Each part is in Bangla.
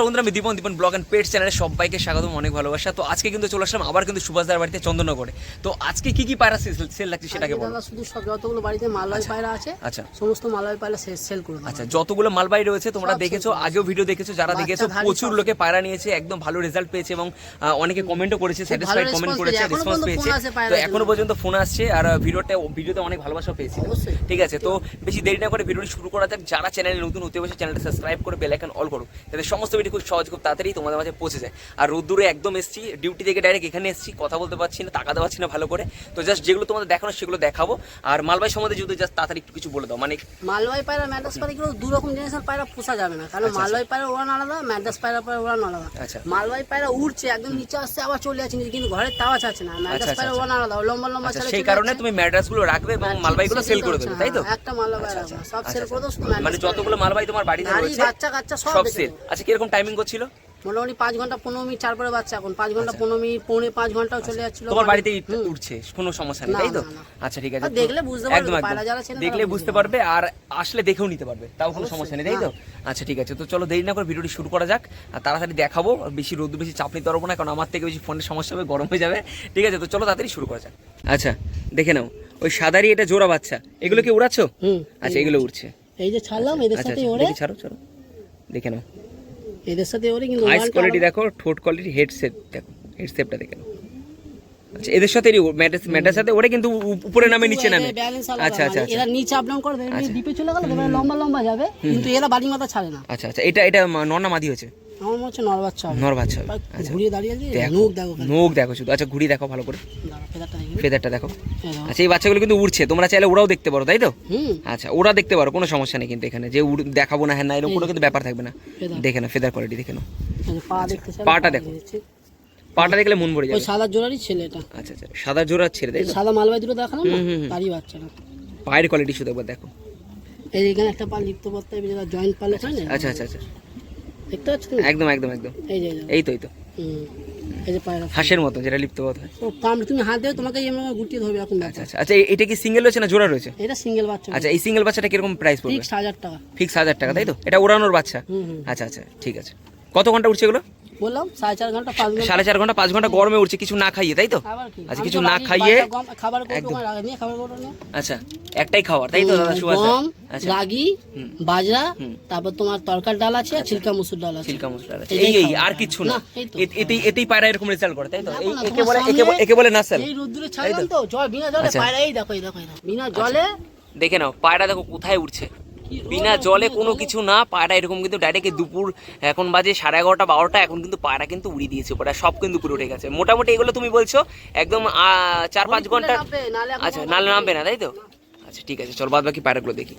বন্ধুরা আমি Dipan Dipan blog and pet চ্যানেলে সবাইকে স্বাগতম অনেক ভালোবাসা। তো আজকে কিন্তু চলে আসলাম আবার কিন্তু সুভাষদার বাড়িতে চন্দননগরে। তো আজকে কি কি পায়রা সেল লাগছে সেটাকে বলো। শুধু সব যতগুলো বাড়িতে মালয় পায়রা আছে আচ্ছা। সমস্ত মালয় পায়রা সেল করে দেবো। আচ্ছা যতগুলো মালবাহী রয়েছে তোমরা দেখেছ আগেও ভিডিও দেখেছ যারা দেখেছ প্রচুর লোকে পায়রা নিয়েছে একদম ভালো রেজাল্ট পেয়েছে এবং অনেকে কমেন্টও করেছে স্যাটিসফাইড কমেন্ট করেছে রেসপন্স পেয়েছে। তো এখনও পর্যন্ত ফোন আসছে আর ভিডিওতে ভিডিওতে অনেক ভালোবাসা পেয়েছি। ঠিক আছে তো বেশি দেরি না করে ভিডিওটি শুরু করা যাক। যারা চ্যানেলে নতুন হতে বসে চ্যানেলটা সাবস্ক্রাইব করে বেল আইকন অল করো। যাতে সমস্ত ভিডিও খুব সহজ খুব তাড়াতাড়ি তোমাদের মাঝে পৌঁছে যায়। আর রোদ্দুরে একদম এসেছি ডিউটি থেকে ডাইরেক্ট এখানে এসেছি কথা বলতে পারছি না তাকাতে পারছি না ভালো করে। তো জাস্ট যেগুলো তোমাদের দেখানো সেগুলো দেখাবো। আর মালবাই সম্বন্ধে যদি জাস্ট তাড়াতাড়ি একটু কিছু বলে দাও মানে মালয় পায়রা ম্যাডাস পায়রা দু রকম জিনিসের পায়রা পোষা যাবে না। কারণ মালয় পায়রা ওড়ান আলাদা ম্যাডাস পায়রা পায়রা ওড়ান আলাদা। আচ্ছা। মালয় পায়রা উড়ছে একদম নিচে আসছে আবার চলে যাচ্ছে কিন্তু ঘরের তাওয়া আছে না। ম্যাডাস আচ্ছা, পায়রা আচ্ছা। ওড়ান আলাদা লম্বা লম্বা আচ্ছা সেই কারণে তুমি তুমি ম্যাড্রাসগুলো রাখবে এবং হ্যাঁ, মালবাইগুলো ঠিক সেল করে দেবে তাই তো? হ্যাঁ, একটা আচ্ছা, সব আচ্ছা, সেল আচ্ছা। করে দেবো। মানে যতগুলো মালবাই তোমার বাড়িতে রয়েছে বাচ্চা কাচ্চা সব সেল। আচ্ছা কীরকম টাইমিং করছিল মোটামুটি পাঁচ ঘণ্টা পনেরো মিনিট চার পরে বাচ্চা এখন। পাঁচ ঘণ্টা পনেরো মিনিট পৌনে পাঁচ ঘন্টাও চলে যাচ্ছিল। তোমার বাড়িতে উঠছে কোনো সমস্যা নেই তাই তো। আচ্ছা ঠিক আছে। দেখলে বুঝতে পারবে, একদম একদম। দেখলে বুঝতে পারবে আর আসলে দেখেও নিতে পারবে তাও কোনো সমস্যা নেই তাই তো? আচ্ছা ঠিক আছে। তো চলো দেরি না করে ভিডিওটি শুরু করা যাক। আর তাড়াতাড়ি দেখাবো বেশি রোদ বেশি চাপ নিতে পারব না কারণ আমার থেকে বেশি ফোনের সমস্যা হবে গরম হয়ে যাবে। ঠিক আছে তো চলো তাড়াতাড়ি শুরু করা যাক। আচ্ছা দেখে নাও। ওই সাদারি এটা জোড়া বাচ্চা। এগুলো কি উড়াচ্ছ? আচ্ছা এগুলো উড়ছে। এই যে ছাড়লাম এদের আচ্ছা সাথে আচ্ছা ওরে দেখি ছাড়ো ছাড়ো। দেখে নাও। এদের সাথে ওরে কিন্তু আইস কোয়ালিটি দেখো ঠোঁট কোয়ালিটি হেডসেট দেখো হেডসেটটা দেখে নাও। আচ্ছা এদের সাথে ম্যাটার ম্যাটার সাথে ওরে কিন্তু উপরে নামে নিচে নামে। আচ্ছা আচ্ছা মানে আচ্ছা। এরা নিচে আপ ডাউন এমনি ডিপে চলে গেল লম্বা লম্বা যাবে কিন্তু এরা বাড়ি মাথা ছাড়ে না। আচ্ছা আচ্ছা এটা এটা নর্না মাদি হচ্ছে আমার মনে হচ্ছে বাচ্চা হবে। বাচ্চা হবে। আচ্ছা। ঘুরিয়ে দাঁড়িয়ে আছে দেখো। দেখো খালি। দেখো শুধু। আচ্ছা ঘুরি দেখো ভালো করে। ফেদারটা দেখো আচ্ছা এই বাচ্চাগুলো কিন্তু উড়ছে। তোমরা চাইলে ওরাও দেখতে পারো তাই তো? হুম। আচ্ছা ওরা দেখতে পারো কোনো সমস্যা নেই কিন্তু এখানে। যে দেখাবো না হ্যাঁ না এরকম কোনো কিন্তু ব্যাপার থাকবে না। দেখে নাও ফেদার কোয়ালিটি দেখে নাও। চাই পাটা দেখো। পাটা দেখলে মন ভরে যাবে। সাদা জোড়ারই ছেলে এটা। আচ্ছা আচ্ছা সাদা জোড়া ছেড়ে তাই সাদা মালবাই দুটো দেখালাম না। তারই বাচ্চাটা পায়ের কোয়ালিটি শুধু একবার দেখো। এই এখানে একটা পা লিপ্ত পত্তা যেটা জয়েন্ট পালে হয় না? আচ্ছা আচ্ছা আচ্ছা। দেখতে পাচ্ছ তুমি? একদম একদম একদম। এই যে এই তো এই তো। এই যে পায়রা হাঁসের মতো যেটা লিপ্তবোধ হয়। ও কাম তুমি হাত দেবে তোমাকে এমন গুটিয়ে ধরবে এরকম আচ্ছা আচ্ছা। আচ্ছা এটা কি সিঙ্গেল রয়েছে না জোড়া রয়েছে? এটা সিঙ্গেল বাচ্চা। আচ্ছা এই সিঙ্গেল বাচ্চাটা কীরকম প্রাইস পড়বে? ফিক্স হাজার টাকা। ফিক্স হাজার টাকা তাই তো? এটা ওড়ানোর বাচ্চা? আচ্ছা আচ্ছা ঠিক আছে। কত ঘণ্টা উঠছে এগুলো? বললাম সাড়ে চার ঘণ্টা পাঁচ ঘণ্টা। সাড়ে চার ঘণ্টা পাঁচ ঘণ্টা গরমে উঠছে কিছু না খাইয়ে তাই তো? আচ্ছা কিছু না খাইয়ে খাবার একদম। খাবার। আচ্ছা একটাই খাওয়ার তাই তো দাদা সুভাষ গম আচ্ছা। রাগি বাজরা তারপর তোমার তরকার ডাল আছে আর ছিলকা মুসুর ডাল আছে। সিল্কা মশলা আছে। এই এই আর কিছু না। না, এতেই এতেই পায়রা এরকম রেজাল্ট করে তাই তো? এই না, একে বলে একে বলে- একে বলে নাসাল এই রোদ্দুরে ছাড়লাম তো। জল বিনা জলে আচ্ছা। পায়রা এই দেখো এই দেখো বিনা জলে দেখে নাও পায়রা দেখো কোথায় উঠছে। বিনা জলে কোনো কিছু না পায়রা এরকম কিন্তু ডাইরেক্ট দুপুর এখন বাজে সাড়ে এগারোটা বারোটা এখন কিন্তু পায়রা কিন্তু উড়িয়ে দিয়েছে উপরে সব কিন্তু পুরো উঠে গেছে। মোটামুটি এগুলো তুমি বলছো একদম চার পাঁচ ঘণ্টা আচ্ছা নালে নামবে না তাই তো? আচ্ছা ঠিক আছে চল বাদ বাকি পায়রাগুলো দেখি।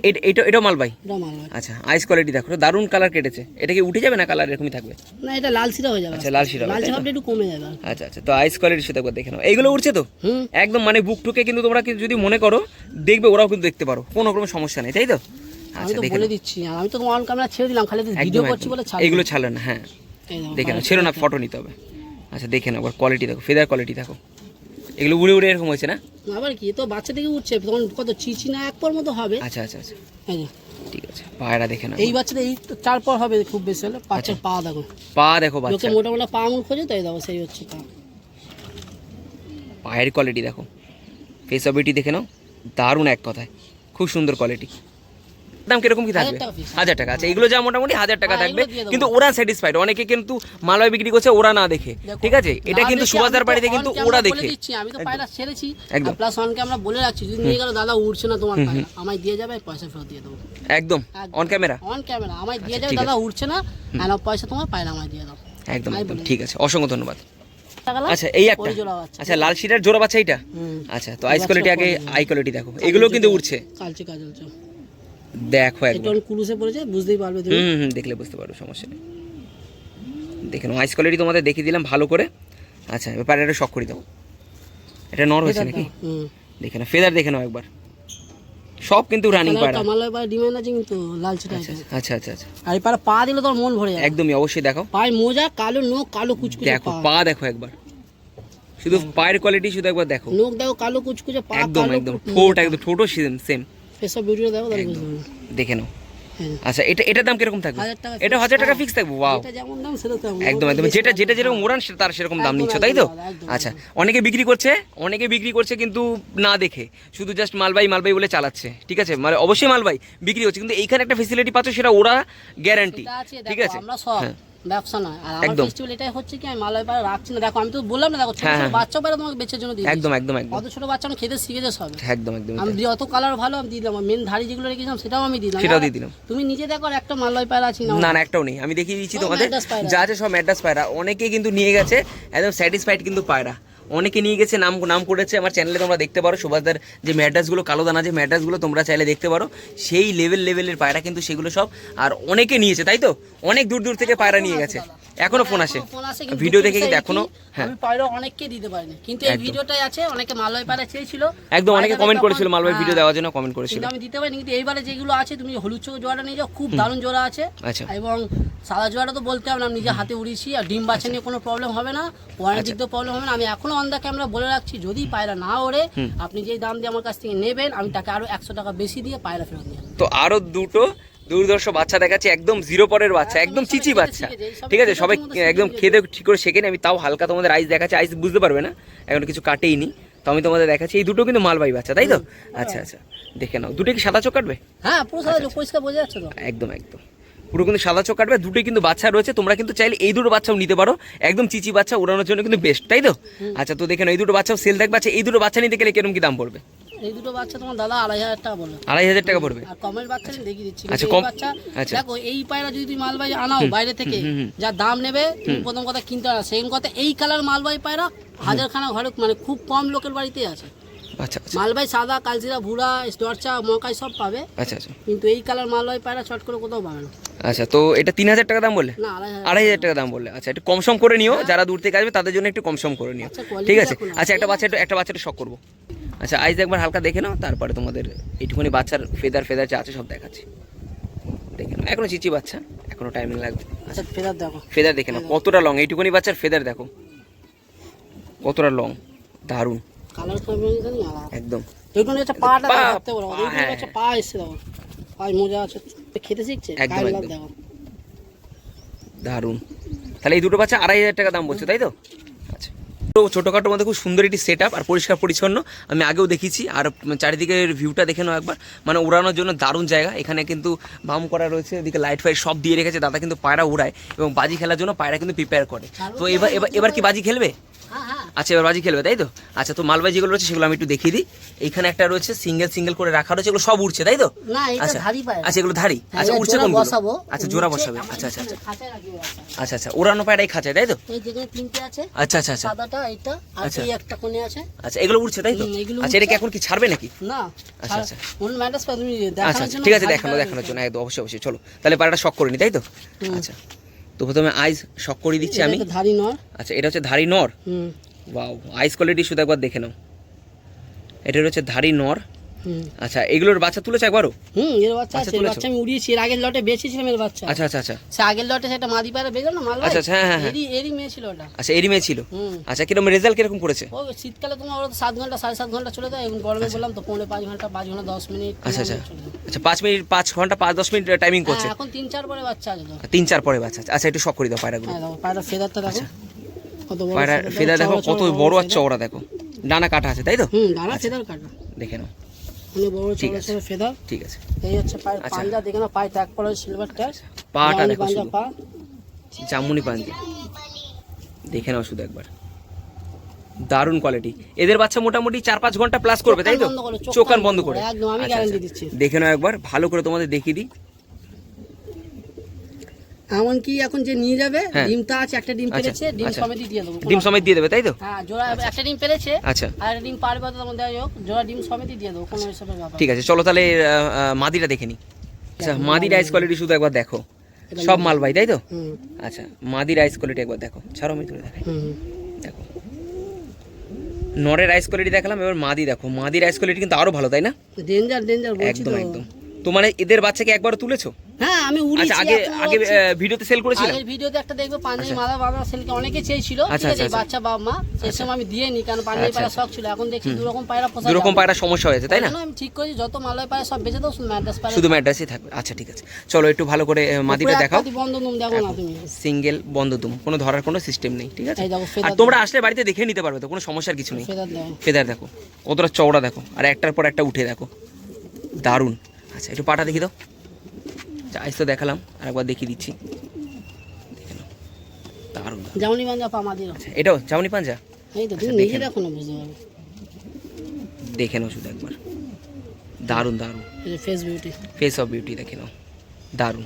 এটা- এটা এটাও মালবাই আচ্ছা আইস কোয়ালিটি দেখো দারুণ কালার কেটেছে। এটা কি উঠে যাবে না কালার এরকমই থাকবে? না এটা লাল সিরা হয়ে যাবে। আচ্ছা, লাল শিরা লাল তাই একটু কমে যাবে। আচ্ছা আচ্ছা তো আইস কোয়ালিটি শুধু একবার দেখে নাও। এইগুলো উঠছে তো? একদম মানে বুক টুকে কিন্তু তোমরা যদি মনে করো দেখবে ওরাও কিন্তু দেখতে পারো। কোনো কোনো সমস্যা নেই তাই তো? আমি আচ্ছা তো দেখে বলে দিচ্ছি আমি তো অন ক্যামেরা ছেড়ে দিলাম খালি ভিডিও করছি বলে ছাড় এগুলো ছাড়লে না হ্যাঁ। দেখে নাও ছেড়ো না ফটো নিতে হবে। আচ্ছা দেখে নাও কোয়ালিটি দেখো ফেদার কোয়ালিটি দেখো। এগুলো উড়ে উড়ে এরকম হয়েছে না? আবার কি তো বাচ্চা থেকে উঠছে তখন কত চিচি না এক পর মতো হবে। আচ্ছা আচ্ছা আচ্ছা। ঠিক আছে পায়রা দেখে নাও। এই বাচ্চাটা এই তো চার পর হবে খুব বেশি হলে পাঁচের পা দেখো। পা দেখো লোকে বাচ্চা। মোটা মোটা পা আঙুল খোঁজে তাই দেখো সেই হচ্ছে পা। পায়ের কোয়ালিটি দেখো। ফেসাবিলিটি দেখে নাও। দারুণ এক কথায়। খুব সুন্দর কোয়ালিটি দাম কীরকম কি থাকবে? হাজার টাকা টাকা। আচ্ছা এগুলো যা মোটামুটি হাজার টাকা হ্যাঁ, থাকবে দিয়ে। কিন্তু ওরা স্যাটিসফাইড অনেকে কিন্তু মালয় বিক্রি করছে ওরা না দেখে। ঠিক আছে? এটা কিন্তু সুভাষদার বাড়িতে কিন্তু ওরা দেখে। আমি তো পায়রা ছেড়েছি। একদম। প্লাস অনকে আমরা বলে রাখছি যদি নিয়ে গেল দাদা উঠছে না তোমার পায়রা। আমায় দিয়ে যাবে পয়সা ফেরত দিয়ে দেবো। একদম। অন ক্যামেরা অন ক্যামেরা আমায় দিয়ে আচ্ছা, যাবে দাদা উঠছে না। আর পয়সা তোমার পায়রা আমায় দিয়ে দাও। একদম একদম। ঠিক আছে। অসংখ্য ধন্যবাদ। আচ্ছা এই একটা। আচ্ছা লাল শিটার জোড়া বাচ্চা এইটা? হুম। আচ্ছা তো আইস কোয়ালিটি আগে আই কোয়ালিটি দেখো। এগুলো কিন্তু উঠছে কালচে কাজল চো দেখো একটু একবার কুলুসে পড়েছে বুঝতেই পারবে তুমি। হুম হুম দেখলে বুঝতে পারব সমস্যা নেই। দেখে নাও আইস কোয়ালিটি তোমাদের দেখিয়ে দিলাম ভালো করে। আচ্ছা এবার এটা শখ করে দাও। এটা নর হয়েছে নাকি? দেখে নাও ফেদার দেখে নাও একবার। সব কিন্তু রানিং পায়রা কামালয় পায়ে ডিমান্ড আছে কিন্তু লালচে টাইপের আচ্ছা আচ্ছা আচ্ছা। আর এই পায়রা পা দিলে তোর মন ভরে যাবে। একদমই অবশ্যই দেখো পায়ে মোজা কালো নোক কালো কুচকুচে দেখো পা। দেখো একবার। শুধু পায়ের কোয়ালিটি শুধু একবার দেখো। নোক দেখো কালো কুচকুচে পা একদম একদম। ঠোঁট একদম ঠোঁটও সেম সেম এসব ভিডিও দেখো তাহলে বুঝতে পারবে। দেখে নাও। হ্যাঁ। আচ্ছা এটা এটার দাম কীরকম থাকবে? এটা হাজার টাকা। ফিক্স থাকবে? ওয়াও একদম একদম। যেটা যেটা যেরকম সেটা তার সেরকম দাম নিচ্ছ তাই তো? আচ্ছা অনেকে বিক্রি করছে অনেকে বিক্রি করছে কিন্তু না দেখে। শুধু জাস্ট মালবাই মালবাই বলে চালাচ্ছে ঠিক আছে? মানে অবশ্যই মালবাই বিক্রি হচ্ছে কিন্তু এইখানে একটা ফেসিলিটি পাচ্ছ সেটা ওরা গ্যারান্টি ঠিক আছে? আমরা সব হ্যাঁ। ব্যবসা নয়। আর আমার একদম। ফেস্টিভ্যাল এটাই হচ্ছে কি আমি মালয় পাড়া রাখছি না। দেখো আমি তো বললাম না দেখো ছোট হ্যাঁ, ছোট হ্যাঁ। বাচ্চা পাড়া তোমাকে বেচার জন্য দিই একদম একদম একদম। অত ছোট বাচ্চা আমি খেতে শিখেছে সবে। একদম একদম আমি দিয়ে অত কালার ভালো আমি দিয়ে দিলাম। মেন ধাড়ি যেগুলো রেখেছিলাম সেটাও আমি দিলাম। সেটাও দিয়ে দিলাম। তুমি নিজে দেখো আর একটা মালয় পায়রা আছে না? না না একটাও নেই। আমি দেখিয়ে দিচ্ছি তোমাদের। যা আছে সব ম্যাড্রাস পায়রা। অনেকে কিন্তু নিয়ে গেছে একদম স্যাটিসফাইড কিন্তু পায়রা। অনেকে নিয়ে গেছে, নাম নাম করেছে। আমার চ্যানেলে তোমরা দেখতে পারো, সুভাষদার যে ম্যাড্রাসগুলো কালো দানা যে ম্যাড্রাসগুলো তোমরা চাইলে দেখতে পারো, সেই লেভেল লেভেলের পায়রা কিন্তু সেগুলো সব, আর অনেকে নিয়েছে, তাই তো? অনেক দূর দূর থেকে পায়রা নিয়ে গেছে। এখনও ফোন আসে। ভিডিও দেখে কিন্তু এখনও হ্যাঁ। আমি পায়রা অনেককে দিতে পারিনি কিন্তু এই ভিডিওটাই আছে অনেকে মালয় পায়রা চেয়েছিল। একদম অনেকে কমেন্ট করেছিল মালবাই ভিডিও হ্যাঁ, দেওয়ার জন্য কমেন্ট করেছিল। আমি দিতে পারিনি কিন্তু এইবারে যেগুলো আছে তুমি হলুদ চোখ জোড়াটা নিয়ে যাও খুব দারুণ জোড়া আছে। আচ্ছা। এবং সাদা জোড়াটা তো বলতে হবে না নিজে হাতে উড়িয়েছি আর ডিম বাচ্চা নিয়ে কোনো প্রবলেম হবে না ওয়ারেন্টি। দিতেও প্রবলেম হবে না। আমি এখনও অন দা ক্যামেরা বলে রাখছি যদি পায়রা না ওড়ে আপনি যেই দাম দিয়ে আমার কাছ থেকে নেবেন আমি তাকে আরও একশো টাকা বেশি দিয়ে পায়রা ফেরত নিয়ে তো আরও দুটো দুর্দর্শ বাচ্চা দেখাচ্ছে একদম জিরো পরের বাচ্চা একদম চিচি বাচ্চা। ঠিক আছে সবাই একদম খেতে ঠিক করে শেখেনি আমি তাও হালকা তোমাদের আইস দেখাচ্ছি আইস বুঝতে পারবে না এখন কিছু কাটেই নি তো আমি তোমাদের দেখাচ্ছি এই দুটো কিন্তু মালবাই বাচ্চা তাই তো? আচ্ছা আচ্ছা দেখে নাও দুটো কি সাদা চোখ কাটবে? হ্যাঁ পুরো আচ্ছা, সাদা পরিষ্কার বোঝা যাচ্ছে তো। একদম একদম। পুরো কিন্তু সাদা চোখ কাটবে দুটোই কিন্তু বাচ্চা রয়েছে তোমরা কিন্তু চাইলে এই দুটো বাচ্চাও নিতে পারো একদম চিচি বাচ্চা উড়ানোর জন্য কিন্তু বেস্ট তাই তো? আচ্ছা তো দেখে নাও এই দুটো বাচ্চাও সেল থাকবে আচ্ছা এই দুটো বাচ্চা নিতে গেলে কীরকম কি দাম পড়বে? এই দুটো বাচ্চা তোমার দাদা আড়াই হাজার টাকা বলল। আড়াই হাজার টাকা পড়বে? আর কমের বাচ্চা দেখিয়ে দিচ্ছি। আচ্ছা, কম- বাচ্চা আচ্ছা। দেখো এই পায়রা যদি তুমি মালবাই আনাও বাইরে থেকে। যা দাম নেবে তুমি প্রথম কথা কিনতে না সেকেন্ড কথা এই কালার মালবাই পায়রা হাজারখানা ঘরে মানে খুব কম লোকের বাড়িতে আছে। আচ্ছা আচ্ছা। মালবাই সাদা কালজিরা ভুরা দরচা মকাই সব পাবে। আচ্ছা আচ্ছা। কিন্তু এই কালার মালবাই পায়রা চট করে কোথাও পাবে না। আচ্ছা তো এটা তিন হাজার টাকা দাম বললে? না আড়াই হাজার। টাকা দাম বললে। আচ্ছা একটু কম সম করে নিও যারা দূর থেকে আসবে তাদের জন্য একটু কম সম করে নিও। ঠিক আছে? আচ্ছা একটা বাচ্চা একটা বাচ্চাটা শখ করব। আচ্ছা আইজ একবার হালকা দেখে নাও তারপরে তোমাদের এইটুকুনি বাচ্চার ফেদার ফেদার যা আছে সব দেখাচ্ছি। দেখে নাও। এখনও চিচি বাচ্চা এখনও টাইমিং লাগবে। আচ্ছা ফেদার দেখো। ফেদার দেখে নাও কতটা লং এইটুকুনি বাচ্চার ফেদার দেখো। কতটা লং দারুণ। কালার একদম। হ্যাঁ। দারুণ। তাহলে এই দুটো বাচ্চা আড়াই হাজার টাকা দাম বলছো তাই তো? ছোটোখাটোর মধ্যে খুব সুন্দর একটি সেট আপ আর পরিষ্কার পরিচ্ছন্ন। আমি আগেও দেখেছি আর চারিদিকের ভিউটা দেখে নাও একবার। মানে উড়ানোর জন্য দারুণ জায়গা। এখানে কিন্তু বাম করা রয়েছে এদিকে লাইট ফাইট সব দিয়ে রেখেছে। দাদা কিন্তু পায়রা উড়ায় এবং বাজি খেলার জন্য পায়রা কিন্তু প্রিপেয়ার করে। তো এবার এবার এবার কি বাজি খেলবে? আচ্ছা এবার বাজি খেলবে তাই তো? আচ্ছা তো মালবাজি যেগুলো রয়েছে সেগুলো আমি একটু দেখিয়ে দিই। এইখানে একটা রয়েছে সিঙ্গেল সিঙ্গেল করে রাখা রয়েছে এগুলো সব উড়ছে তাই তো? আচ্ছা আচ্ছা এগুলো ধারি হ্যাঁ, আচ্ছা উড়ছে বসাবো। আচ্ছা জোড়া বসাবে। আচ্ছা আচ্ছা আচ্ছা। আচ্ছা আচ্ছা উড়ানো পায়রা এই খাঁচায় তাই তো? আচ্ছা আচ্ছা আচ্ছা। আচ্ছা। একটা কোণে আছে। আচ্ছা এগুলো উড়ছে তাই তো? আচ্ছা এটা কি এখন কি ছাড়বে নাকি? না আচ্ছা, আচ্ছা। কোন আচ্ছা আচ্ছা ঠিক আছে দেখানো দেখানোর জন্য। একদম অবশ্যই অবশ্যই চলো। তাহলে পায়রাটা শখ করে নি তাই তো? আচ্ছা। তো প্রথমে আইস শক করে দিচ্ছি আমি। ধারি নর আচ্ছা এটা হচ্ছে ধারি নর হুম। ওয়াও আইস কোয়ালিটি শুধু একবার দেখে নাও। এটা হচ্ছে ধারি নর আচ্ছা এগুলোর বাচ্চা তুলেছে একবারও? হুম এর বাচ্চা আচ্ছা, আছে বাচ্চা আমি উড়িয়েছি এর আগের লটে বেঁচেছিলাম এর বাচ্চা। আচ্ছা আচ্ছা আচ্ছা। সে আগের লটে সেটা মাদি পায়রা বেরো না মাল আচ্ছা, আচ্ছা, হ্যাঁ, হ্যাঁ, হ্যাঁ। এরই এরই মেয়ে ছিল ওটা। আচ্ছা এরই মেয়ে ছিল? হুম। আচ্ছা কীরকম রেজাল্ট কীরকম করেছে ও শীতকালে তোমার ওরা সাত ঘণ্টা সাড়ে সাত ঘণ্টা চলে যায় এবং গরমে বললাম তো পৌনে পাঁচ ঘণ্টা পাঁচ ঘণ্টা দশ মিনিট আচ্ছা আচ্ছা। আচ্ছা পাঁচ মিনিট পাঁচ ঘণ্টা পাঁচ দশ মিনিট টাইমিং করছে। হ্যাঁ, এখন তিন চার পরে বাচ্চা আছে তো। তিন চার পরে বাচ্চা আচ্ছা একটু শখ করে দাও পায়রাগুলো। হ্যাঁ পায়রা ফেদারটা দেখো। কত পায়রা ফেদা দেখো কত বড় আর ফেদার। চওড়া দেখো। ডানা কাটা আছে তাই তো? হুম দানা ফেদার কাটা। দেখে নাও। অনেক বড় ঠিক চড়া আছে। চড়া ফেদার ঠিক আছে। এই হচ্ছে পায়ের আচ্ছা। পাঞ্জা দেখে না পায়ে ট্যাগ করা সিলভার ট্যাগ পাটা দেখো পাঞ্জা শুধু। পা। জামুনি পাঞ্জি। দেখে নাও শুধু একবার। দারুণ কোয়ালিটি এদের বাচ্চা মোটামুটি চার পাঁচ ঘণ্টা প্লাস করবে তাই তো? চোখান বন্ধ করে, চোখ কান বন্ধ আচ্ছা, আচ্ছা। দিচ্ছি। দেখে নাও একবার ভালো করে তোমাদের দেখিয়ে দিই। এমনকি এখন যে নিয়ে যাবে হ্যাঁ। ডিমটা আছে একটা ডিম আচ্ছা, পেরেছে ডিম আচ্ছা। সমেতই দিয়ে দেবো ডিম সমেত দিয়ে দেবে তাই তো? হ্যাঁ জোড়া একটা ডিম পেরেছে আচ্ছা। আর ডিম পারবে তো তখন দেওয়া হোক জোড়া ডিম সমেতই দিয়ে দেবো কোনো হিসাবে ব্যাপার ঠিক আছে চলো তাহলে মাদিটা দেখে নি। আচ্ছা মাদির আইস কোয়ালিটি শুধু একবার দেখো। সব মাল ভাই তাই তো? আচ্ছা মাদির আইস কোয়ালিটি একবার দেখো ছাড়ো আমি দেখাই। দেখো। নরের আইস কোয়ালিটি দেখালাম এবার মাদি দেখো। মাদির আইস কোয়ালিটি কিন্তু আরও ভালো তাই না? ডেঞ্জার ডেঞ্জার একদম একদম। তো মানে এদের বাচ্চাকে একবার তুলেছো? হ্যাঁ আমি উড়িয়েছি আচ্ছা আগে আগে ভিডিওতে সেল করেছিলাম? আগের ভিডিওতে একটা দেখবে পাঞ্জাবি মালা বাঁধা সেলকে অনেকে চেয়েছিল আচ্ছা, ঠিক আছে আচ্ছা, বাচ্চা বাবা মা সেই সময় আমি দিয়ে নি কারণ পাঞ্জাবি আচ্ছা, পায়রা শখ ছিল এখন দেখছি দু রকম পায়রা পোষা দু রকম পায়রা সমস্যা হয়েছে তাই না? আমি ঠিক করেছি যত মালয় পায়রা সব বেঁচে দাও শুধু ম্যাড্রাস পায়রা শুধু ম্যাড্রাসই থাকবে। আচ্ছা ঠিক আছে। চলো একটু ভালো করে মাদিটা দেখাও। পাতি বন্ধ নুম দেখো না তুমি। সিঙ্গেল বন্ধ দুম কোনো ধরার কোনো সিস্টেম নেই ঠিক আছে? আর তোমরা আসলে বাড়িতে দেখে নিতে পারবে তো কোনো সমস্যার কিছু নেই। ফেদার দেখো ফেদার দেখো কতটা চওড়া দেখো আর একটার পর একটা উঠে দেখো। দারুণ। আচ্ছা একটু পাটা দেখি দাও আইস তো দেখালাম আর একবার দেখিয়ে দিচ্ছি। দারুণ আচ্ছা এটাও চাউনি পাঞ্জা? এই তো তুমি আচ্ছা, নিজে দেখে দেখো না বুঝতে পারবে। দেখে নাও শুধু একবার। দারুণ দারুণ। Face beauty face of beauty দেখে নাও। দারুণ।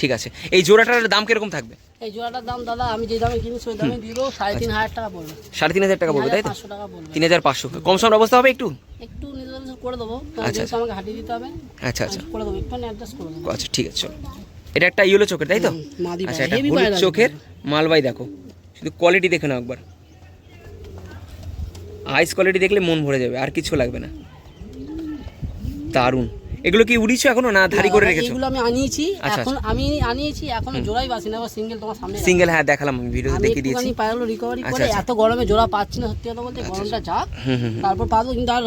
ঠিক আছে। এই জোড়াটার দাম কীরকম থাকবে? এই জোড়াটার দাম দাদা আমি যে দামে কিনেছি ওই দামে দেবো সাড়ে তিন হাজার টাকা পড়বে। সাড়ে তিন হাজার টাকা পড়বে তাই তো? তিন হাজার পাঁচশো কম সম অবস্থা হবে একটু? একটু করে দেবো। কারণ আচ্ছা, আমাকে হাঁটিয়ে দিতে হবে। আচ্ছা আচ্ছা। করে দেবো একটু অ্যাডজাস্ট করে দেবো। আচ্ছা ঠিক আছে চলো। এটা একটা ইয়েলো চোখের তাই তো? আচ্ছা এটা হলুদ চোখের। মালবাই দেখো। শুধু কোয়ালিটি দেখে নাও একবার। আইস কোয়ালিটি দেখলে মন ভরে যাবে আর কিছু লাগবে না। দারুণ। এগুলো কি উড়িয়েছো এখনও না ধারি করে রেখেছো? এগুলো আমি আনিয়েছি আচ্ছা, এখন আমি আনিয়েছি এখনও জোড়াই বাসি না আবার সিঙ্গেল তোমার সামনে সিঙ্গেল হ্যাঁ দেখালাম আমি ভিডিওতে দেখিয়ে দিয়েছি। একটুখানি পায়রাগুলো রিকভারি আচ্ছা, করে আচ্ছা। এত গরমে জোড়া পাচ্ছি না সত্যি কথা বলতে গরমটা যাক। তারপর পাবো কিন্তু আর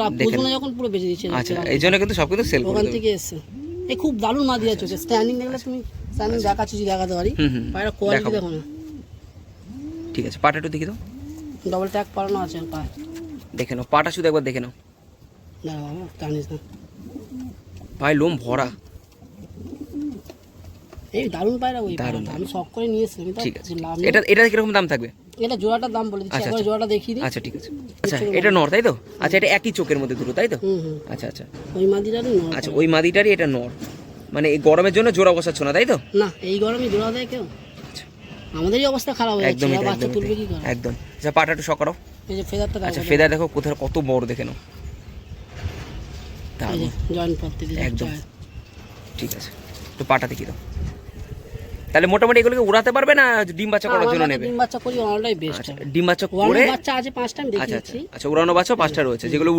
না যখন পুরো বেঁচে দিচ্ছে আচ্ছা এই জন্য কিন্তু সব কিছু সেল করে ওখান থেকে এসছে। এই খুব দারুণ মা দিয়ে আছে স্ট্যান্ডিং দেখলে তুমি স্ট্যান্ডিং দেখাচ্ছি যদি দেখাতে পারি। পায়রা কোয়ালিটি। দেখো না। ঠিক আছে পাটা একটু দেখে দাও। ডবল ট্যাগ পারানো আছে পায়ে। দেখে নাও পাটা শুধু একবার দেখে নাও। না টানিস না। ভাই লোম ভরা। এই দারুণ পায়রা ওই দারুণ, আমি শখ করে নিয়ে এসেছি ঠিক আছে। এটা এটা কীরকম দাম থাকবে? এটা জোড়াটার দাম বলে দিচ্ছি আচ্ছা, একবার আচ্ছা। জোড়াটা দেখিয়ে দিই। আচ্ছা ঠিক আছে। আচ্ছা এটা নর তাই তো? আচ্ছা এটা একই চোখের মধ্যে দুটো তাই তো? আচ্ছা আচ্ছা। ওই মাদিটারই নয় আচ্ছা ওই মাদিটারই এটা নর। মানে এই গরমের জন্য জোড়া বসাচ্ছ না তাই তো? না এই গরমে জোড়া দেয় কেউ? আচ্ছা। আমাদেরই অবস্থা খারাপ হয়ে বাচ্চা তুলবে কি করে? একদম। আচ্ছা পাটা একটু সকারও এই যে ফেদারটা আচ্ছা ফেদার দেখো কোথায় কত বড় দেখে নাও এই দারুণ যে জয়েন্ট করতে দিই একদম। ঠিক আছে। একটু পাটা দেখিয়ে দাও। তাহলে মোটামুটি এগুলোকে উড়াতে পারবে না ডিম বাচ্চা করার জন্য নেবে? ডিম বাচ্চা করি অনলাইন বেস্ট আচ্ছা ডিম বাচ্চা করে বাচ্চা আছে পাঁচটা আমি আচ্ছা দেখিয়ে আচ্ছা। আচ্ছা উড়ানো বাচ্চা পাঁচটা রয়েছে যেগুলো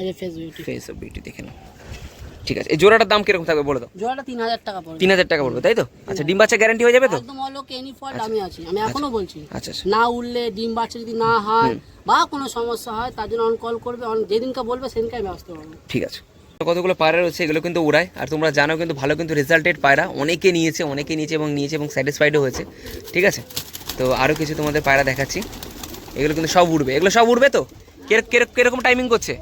এই face beauty face of beauty দেখে নাও। ঠিক আছে। এই জোড়াটার দাম কীরকম থাকবে বলে দাও। জোড়াটা তিন হাজার টাকা পড়বে। তিন হাজার টাকা পড়বে তাই তো? আচ্ছা ডিম বাচ্চা গ্যারান্টি হয়ে যাবে তো? একদম অলোক এনি ফল্ট আমি আছি। আমি এখনও বলছি আচ্ছা না উঠলে ডিম বাচ্চা যদি না হয় বা কোনো সমস্যা হয় তার জন্য অন কল করবে on- যেদিনকে বলবে সেদিনকে আমি আসতে পারব ঠিক আছে। কতগুলো পায়রা রয়েছে এগুলো কিন্তু উড়ায়। আর তোমরা জানো কিন্তু ভালো কিন্তু রেজাল্টেড পায়রা অনেকে নিয়েছে অনেকে নিয়েছে এবং নিয়েছে এবং স্যাটিসফাইডও হয়েছে। ঠিক আছে? তো আরও কিছু তোমাদের পায়রা দেখাচ্ছি। এগুলো কিন্তু সব উড়বে। এগুলো সব উড়বে তো? কিরক- কিরক- কীরকম টাইমিং করছে?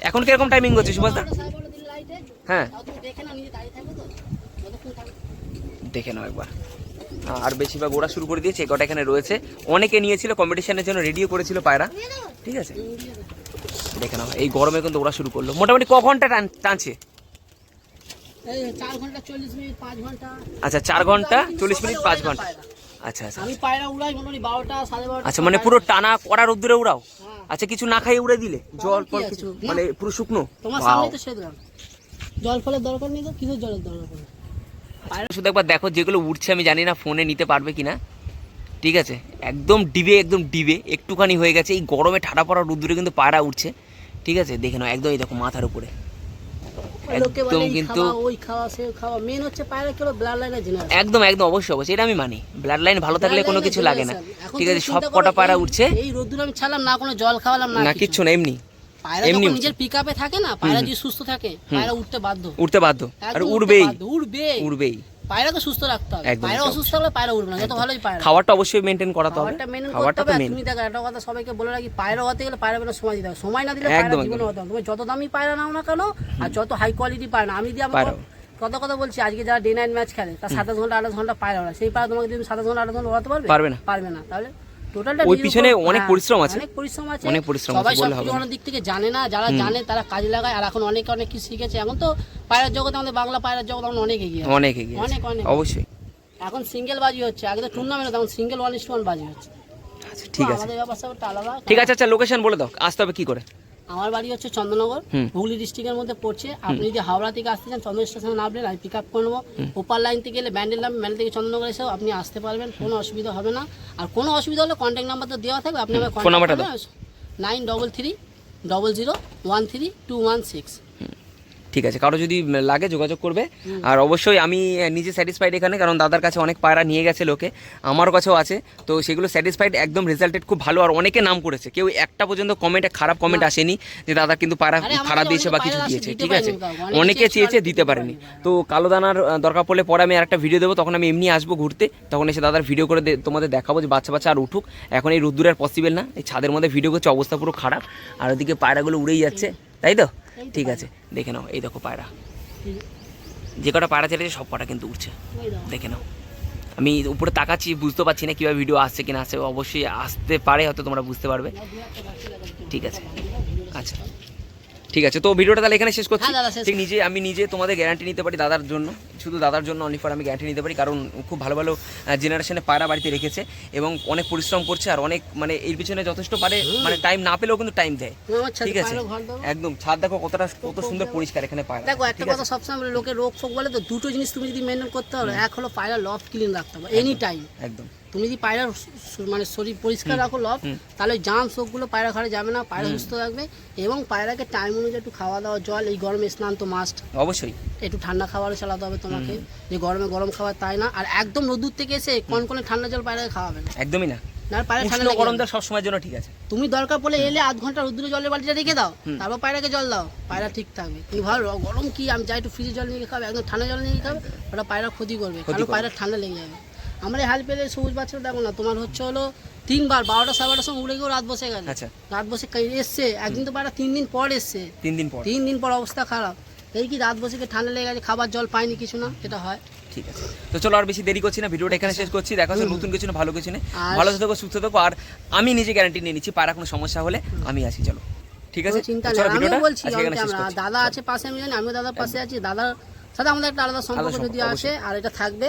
এখন কীরকম টাইমিং করছে সুভাষদা হ্যাঁ। দেখে নাও একবার। আর বেশিরভাগ ওরা শুরু করে দিয়েছে কটা এখানে রয়েছে। অনেকে নিয়েছিল কম্পিটিশনের জন্য রেডিও করেছিল পায়রা। ঠিক আছে? দেখে নাও এই গরমে কিন্তু ওরা শুরু করল। মোটামুটি ক ঘণ্টা টান- টানছে? আচ্ছা চার ঘণ্টা চল্লিশ মিনিট পাঁচ ঘণ্টা। আচ্ছা আচ্ছা। আমি পায়রা উড়াই মোটামুটি বারোটা সাড়ে বারোটা আচ্ছা মানে পুরো টানা কড়া রোদ্দুরে উড়াও? হ্যাঁ। আচ্ছা কিছু না খাইয়ে উড়ে দিলে? জল ফল কিছু? মানে পুরো শুকনো? তোমার সামনে তো সে জল ফলের দরকার নেই তো? কিসের জলের দরকার? শুধু একবার দেখো যেগুলো উঠছে আমি জানি না ফোনে নিতে পারবে কিনা। ঠিক আছে? একদম ডিবে একদম ডিবে। একটুখানি হয়ে গেছে। এই গরমে ঠাডা পড়া রোদ্দুরে কিন্তু পায়রা উঠছে ঠিক আছে? দেখে নাও একদম এই দেখো মাথার উপরে। একদম কিন্তু ওই খাওয়া খাওয়া। মেন হচ্ছে পায়রা কেউ ব্লাড লাইনে একদম একদম অবশ্যই অবশ্যই। এটা আমি মানি। ব্লাড লাইন ভালো থাকলে কোনো কিছু লাগে না। ঠিক আছে? সব কটা পায়রা উঠছে এই রোদ্দুর আমি ছাড়লাম না কোনো জল খাওয়ালাম না না কিছু। কিচ্ছু না এমনি। পায়রা এমনি যখন নিজের পিক থাকে না পায়রা যদি সুস্থ থাকে পায়রা উঠতে বাধ্য। উঠতে বাধ্য। আর একদম উড়বেই উড়বেই পায়রাকে সুস্থ রাখতে হবে। পায়রা অসুস্থ হলে পায়রা উঠবে না যত ভালোই পায়রা। খাবারটা অবশ্যই মেনটেন করাতে হবে। খাবারটা মেনটেন করতে খাবারটা হবে। তো মেন তুমি দেখো একটা কথা সবাইকে বলে রাখি পায়রা হতে গেলে পায়রা বেলা সময় দিতে হবে। সময় না দিলে পায়রা জীবনে হতে হবে। তুমি যত দামি পায়রা নাও না কেন আর যত হাই কোয়ালিটি পায়রা আমি দিয়ে পায়রা। আমার কত কথা বলছি আজকে যারা ডে নাইট ম্যাচ খেলে তার সাতাশ ঘণ্টা আঠাশ ঘণ্টা পায়রা ওরা সেই পায়রা তোমাকে যদি সাতাশ ঘণ্টা আঠাশ ঘণ্টা ওড়াতে পারবে? পারবে না। পারবে না। তাহলে টোটালটা ওই পিছনে অনেক পরিশ্রম আছে। অনেক পরিশ্রম আছে। অনেক পরিশ্রম সবাই অনেক দিক থেকে জানে না যারা জানে তারা কাজে লাগায় আর এখন অনেকে অনেক কিছু শিখেছে। এখন তো পায়রার জগতে আমাদের বাংলা পায়রার জগৎ এখন অনেক এগিয়ে অনেক এগিয়ে অনেক অনেক। অবশ্যই। এখন সিঙ্গেল বাজি হচ্ছে আগে তো টুর্নামেন্ট এখন সিঙ্গেল ওয়ান ইস্টু ওয়ান বাজি হচ্ছে। আচ্ছা ঠিক আছে। আমাদের ব্যবস্থা আলাদা। ঠিক আছে আচ্ছা লোকেশন বলে দাও আসতে হবে কি করে? আমার বাড়ি হচ্ছে চন্দ্রনগর হুগলি ডিস্ট্রিক্টের মধ্যে পড়ছে। আপনি যদি হাওড়া থেকে আসতে চান চন্দ্র স্টেশনে নামলেন আমি পিক আপ করে নেব। ওপার লাইন থেকে গেলে ব্যান্ডেল নাম ব্যান্ডেল থেকে চন্দ্রনগর এসেও আপনি আসতে পারবেন কোনো অসুবিধা হবে না। আর কোনো অসুবিধা হলে কন্ট্যাক্ট নাম্বার তো দেওয়া থাকবে আপনি আমার nine double three double zero one three two one six ঠিক আছে কারও যদি লাগে যোগাযোগ করবে। আর অবশ্যই আমি নিজে স্যাটিসফাইড এখানে কারণ দাদার কাছে অনেক পায়রা নিয়ে গেছে লোকে আমার কাছেও আছে। তো সেগুলো স্যাটিসফাইড একদম রেজাল্টেড খুব ভালো আর অনেকে নাম করেছে। কেউ একটা পর্যন্ত কমেন্টে খারাপ কমেন্ট আসেনি যে দাদা কিন্তু পায়রা খারাপ দিয়েছে বা কিছু দিয়েছে ঠিক আছে? অনেকে চেয়েছে দিতে পারেনি। তো কালো দানার দরকার পড়লে পরে আমি আর একটা ভিডিও দেবো তখন আমি এমনি আসব ঘুরতে তখন এসে দাদার ভিডিও করে তোমাদের দেখাবো যে বাচ্চা বাচ্চা আর উঠুক। এখন এই রোদ্দুর আর পসিবল না এই ছাদের মধ্যে ভিডিও করছে অবস্থা পুরো খারাপ আর ওদিকে পায়রাগুলো উড়েই যাচ্ছে। তাই তো? ঠিক আছে দেখে নাও এই দেখো পায়রা। যে কটা পায়রা ছেড়েছে সব কটা কিন্তু উঠছে দেখে নাও। আমি উপরে তাকাচ্ছি বুঝতে পারছি না কীভাবে ভিডিও আসছে কিনা আসছে অবশ্যই আসতে পারে হয়তো তোমরা বুঝতে পারবে। ঠিক আছে। আচ্ছা। ঠিক আছে তো ভিডিওটা তাহলে এখানে শেষ করছি। হ্যাঁ, ঠিক নিজে আমি নিজে তোমাদের গ্যারান্টি নিতে পারি দাদার জন্য। শুধু দাদার জন্য অনিফার আমি গ্যারান্টি নিতে পারি কারণ খুব ভালো ভালো জেনারেশনে পায়রা বাড়িতে রেখেছে এবং অনেক পরিশ্রম করছে আর অনেক মানে এর পিছনে যথেষ্ট পারে মানে টাইম না পেলেও কিন্তু টাইম দেয়। ছাদে ঠিক আছে। একদম ছাদ দেখো কতটা কত সুন্দর পরিষ্কার এখানে পায়রা। দেখো একটা কথা সবসময় লোকে রোগ ফোক বলে তো দুটো জিনিস তুমি যদি মেনটেন করতে পারো এক হলো পায়রা লফট ক্লিন রাখতে হবে এনি টাইম একদম। তুমি যদি পায়রা মানে শরীর পরিষ্কার রাখো লফট তাহলে জাম শোকগুলো পায়রা ঘরে যাবে না পায়রা সুস্থ থাকবে এবং পায়রাকে টাইম অনুযায়ী একটু খাওয়া দাওয়া জল এই গরমে স্নান তো মাস্ট অবশ্যই। একটু ঠান্ডা খাবারও চালাতে হবে তোমাকে যে গরমে গরম খাবার তাই না আর একদম রোদুর থেকে এসে কনকনে ঠান্ডা জল পায়রাকে খাওয়াবে না। একদমই না। না পায়রা ঠান্ডা। জন্য ঠিক আছে। তুমি দরকার পড়লে এলে আধ ঘণ্টা রোদ্দুরে জলের বালতিটা রেখে দাও তারপর পায়রাকে জল দাও পায়রা ঠিক থাকবে। তুমি ভালো গরম কি? আমি যাই একটু ফ্রিজে জল নিয়ে খাবে একদম ঠান্ডা জল নিয়ে খাবে ওটা পায়রা ক্ষতি করবে। ক্ষতি কারণ করবে। পায়রা ঠান্ডা লেগে যাবে। আমরা হাল পেলে সবুজ বাচ্চাটা দেখো না তোমার হচ্ছে হলো তিনবার বারোটা সাড়ে বারোটার সময় উড়ে গিয়েও রাত বসে গেছে আচ্ছা। রাত বসে এসছে একদিন তো পায়রা তিন দিন পর এসছে। তিন দিন পর। তিন দিন পর অবস্থা খারাপ। এই কি রাত বসে ঠান্ডা লেগে গেছে খাবার জল পায়নি কিছু না এটা হয়। ঠিক আছে। তো চলো আর বেশি দেরি করছি না ভিডিওটা এখানে শেষ করছি দেখা হচ্ছে নতুন কিছু না ভালো কিছু নেই ভালো থাকো সুস্থ থাকো আর আমি নিজে গ্যারান্টি নিয়ে নিচ্ছি পাড়া কোনো সমস্যা হলে আমি আছি চলো। ঠিক আছে? চিন্তা নেই আমিও বলছি দাদা আছে পাশে আমি জানি আমিও দাদার পাশে আছি দাদার সাথে আমাদের একটা আলাদা সম্পর্ক যদি আসে আর এটা থাকবে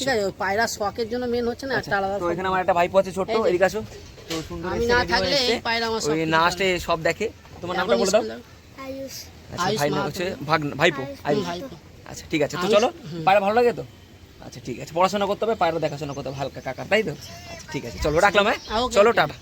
ঠিক আছে পায়রা শখের জন্য মেন হচ্ছে না একটা আলাদা তো এখানে আমার একটা ভাইপো আছে ছোট্ট এদিকে আসো। তো সুন্দর আমি না থাকলে এই পায়রা আমার সব না। আসলে সব দেখে। তোমার নামটা বলে দাও। আয়ুষ। আচ্ছা ভাই নাম হচ্ছে ভাগ ভাইপো আয়ুষ। ভাইপো। আচ্ছা ঠিক আছে তো চলো। পায়রা ভালো লাগে তো? আচ্ছা ঠিক আছে পড়াশোনা করতে হবে পায়রা দেখাশোনা করতে হবে হালকা কাকা তাই তো? আচ্ছা ঠিক আছে চলো রাখলাম হ্যাঁ? চলো okay. টাটা।